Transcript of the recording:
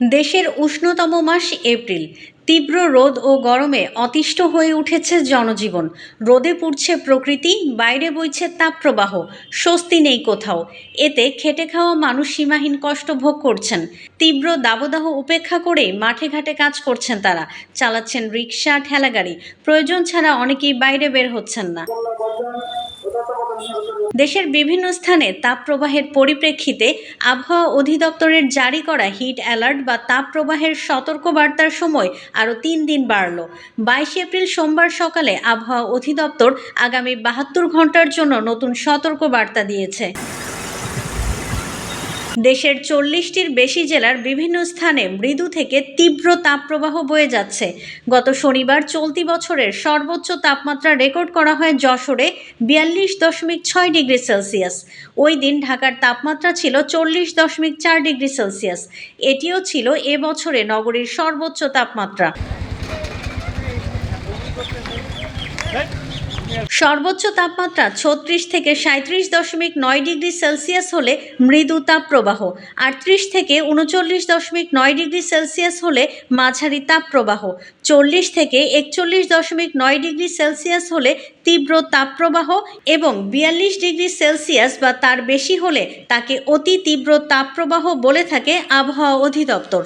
দেশের উষ্ণতম মাস এপ্রিল। তীব্র রোদ ও গরমে অতিষ্ঠ হয়ে উঠেছে জনজীবন। রোদে পুড়ছে প্রকৃতি, বাইরে বইছে তাপপ্রবাহ, স্বস্তি নেই কোথাও। এতে খেটে খাওয়া মানুষ সীমাহীন কষ্ট ভোগ করছেন। তীব্র দাবদাহ উপেক্ষা করে মাঠে ঘাটে কাজ করছেন তারা। চালাচ্ছেন রিক্সা ঠেলাগাড়ি। প্রয়োজন ছাড়া অনেকেই বাইরে বের হচ্ছেন না। দেশের বিভিন্ন স্থানে তাপপ্রবাহের পরিপ্রেক্ষিতে আবহাওয়া অধিদপ্তরের জারি করা হিট অ্যালার্ট বা তাপপ্রবাহের সতর্কবার্তার সময় আরও তিন দিন বাড়ল। বাইশে এপ্রিল সোমবার সকালে আবহাওয়া অধিদপ্তর আগামী বাহাত্তর ঘণ্টার জন্য নতুন সতর্ক বার্তা দিয়েছে। দেশের চল্লিশটির বেশি জেলার বিভিন্ন স্থানে মৃদু থেকে তীব্র তাপপ্রবাহ বয়ে যাচ্ছে। গত শনিবার চলতি বছরের সর্বোচ্চ তাপমাত্রা রেকর্ড করা হয় যশোরে বিয়াল্লিশ দশমিক ছয় ডিগ্রি সেলসিয়াস। ওই দিন ঢাকার তাপমাত্রা ছিল চল্লিশ দশমিক চার ডিগ্রি সেলসিয়াস। এটিও ছিল এ বছরে নগরীর সর্বোচ্চ তাপমাত্রা। সর্বোচ্চ তাপমাত্রা ছত্রিশ থেকে সাঁত্রিশ দশমিক নয় ডিগ্রি সেলসিয়াস হলে মৃদু তাপপ্রবাহ আটত্রিশ থেকে উনচল্লিশ দশমিক নয় ডিগ্রি সেলসিয়াস হলে মাঝারি তাপপ্রবাহ। চল্লিশ থেকে একচল্লিশ দশমিক নয় ডিগ্রি সেলসিয়াস হলে তীব্র তাপপ্রবাহ এবং বিয়াল্লিশ ডিগ্রি সেলসিয়াস বা তার বেশি হলে তাকে অতি তীব্র তাপপ্রবাহ বলে থাকে আবহাওয়া অধিদপ্তর।